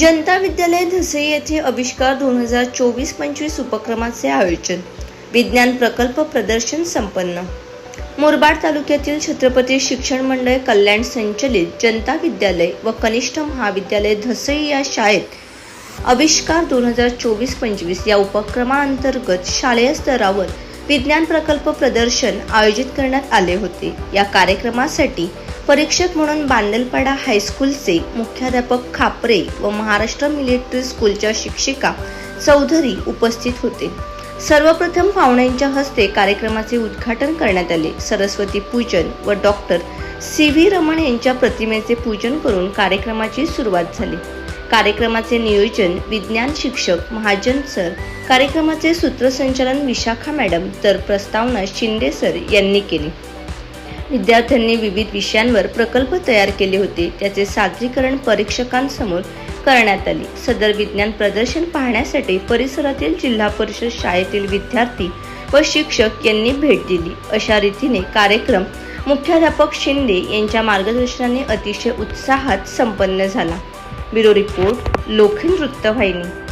जनता विद्यालय धसे येथे आविष्कार दोन हजार चोवीस पंचवीस उपक्रमाचे आयोजन. विज्ञान प्रकल्प प्रदर्शन संपन्न. मुरबाड तालुक्यातील छत्रपती शिक्षण मंडळ कल्याण संचलित जनता विद्यालय व कनिष्ठ महाविद्यालय धसई या शाळेत आविष्कार दोन हजार चोवीस पंचवीस या उपक्रमाअंतर्गत शालेय स्तरावर विज्ञान प्रकल्प प्रदर्शन आयोजित करण्यात आले होते. या कार्यक्रमासाठी परीक्षक म्हणून बांदलपाडा हायस्कूलचे मुख्याध्यापक खापरे व महाराष्ट्र मिलिटरी स्कूलच्या शिक्षिका चौधरी उपस्थित होते. सर्वप्रथम पाहुण्यांच्या हस्ते कार्यक्रमाचे उद्घाटन करण्यात आले. सरस्वती पूजन व डॉक्टर सी व्ही रमण यांच्या प्रतिमेचे पूजन करून कार्यक्रमाची सुरुवात झाली. कार्यक्रमाचे नियोजन विज्ञान शिक्षक महाजन सर कार्यक्रमाचे सूत्रसंचालन विशाखा मॅडम तर प्रस्तावना शिंदे सर यांनी केली. विद्यार्थ्यांनी विविध विषयांवर प्रकल्प तयार केले होते. त्याचे सादरीकरण परीक्षकांसमोर करण्यात आले. सदर विज्ञान प्रदर्शन पाहण्यासाठी परिसरातील जिल्हा परिषद शाळेतील विद्यार्थी व शिक्षक यांनी भेट दिली. अशा रीतीने कार्यक्रम मुख्याध्यापक शिंदे यांच्या मार्गदर्शनाने अतिशय उत्साहात संपन्न झाला. ब्युरो रिपोर्ट लोखंड वृत्तवाहिनी.